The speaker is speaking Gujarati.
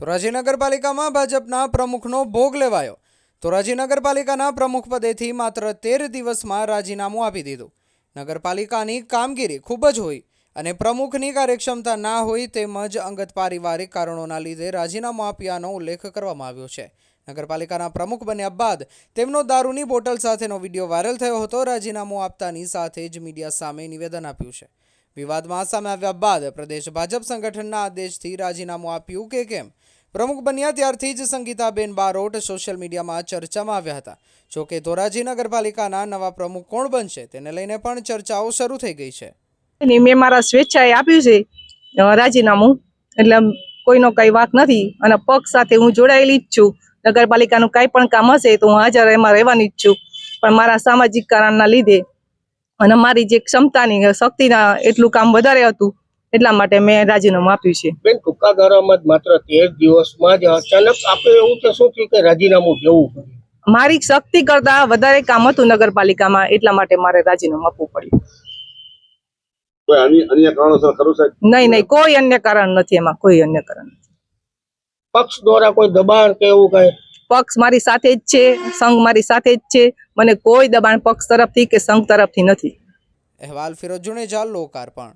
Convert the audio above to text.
ધોરાજી નગરપાલિકામાં ભાજપના પ્રમુખનો ભોગ લેવાયો. ધોરાજી નગરપાલિકાના પ્રમુખ પદેથી માત્ર તેર દિવસમાં રાજીનામું આપી દીધું. નગરપાલિકાની કામગીરી ખૂબ જ હોય અને પ્રમુખની કાર્યક્ષમતા ના હોય તેમજ અંગત પારિવારિક કારણોના લીધે રાજીનામું આપ્યાનો ઉલ્લેખ કરવામાં આવ્યો છે. નગરપાલિકાના પ્રમુખ બન્યા બાદ તેમનો દારૂની બોટલ સાથેનો વીડિયો વાયરલ થયો હતો. રાજીનામું આપતાની સાથે જ મીડિયા સામે નિવેદન આપ્યું છે. વિવાદમાં સામે આવ્યા બાદ પ્રદેશ ભાજપ સંગઠનના આદેશથી રાજીનામું આપ્યું કે કેમ? પ્રમુખ બન્યા ત્યારથી જ સંગીતાબેન બારોટ સોશિયલ મીડિયામાં ચર્ચામાં આવ્યા હતા. જોકે ધોરાજી નગરપાલિકાના નવા પ્રમુખ કોણ બનશે તેને લઈને પણ ચર્ચાઓ શરૂ થઈ ગઈ છે. મેં મારા સ્વેચ્છાએ આપ્યું છે રાજીનામું. એટલે કોઈનો કઈ વાંક નથી અને પક્ષ સાથે હું જોડાયેલી જ છું. નગરપાલિકાનું કાંઈ પણ કામ હશે તો હું હાજર એમાં રહેવાની જ છું. પણ મારા સામાજિક કારણના લીધે અને મારી જે ક્ષમતાની, શક્તિના એટલું કામ વધારે હતું એટલા માટે મેં રાજીનામું આપ્યું છે. બેન ટૂંકા ગાળામાં જ માત્ર તેર દિવસમાં જ અચાનક આપણે એવું કે શું થયું કે રાજીનામું દેવું પડ્યું? મારી શક્તિ કરતા વધારે કામ હતું નગરપાલિકામાં એટલા માટે મારે રાજીનામું આપવું પડ્યું. કોઈ અન્ય અન્ય કારણોસર ખરું સાહેબ? નહીં નહીં કોઈ અન્ય કારણ નથી એમાં કોઈ અન્ય કારણ નથી. પક્ષ દ્વારા કોઈ દબાણ કે એવું કઈ? પક્ષ મારી સાથે જ છે સંઘ મારી સાથે જ છે મને કોઈ દબાણ પક્ષ તરફથી કે સંઘ તરફથી નથી. અહેવાલ ફિરોજ જાલ લોકાર્પણ.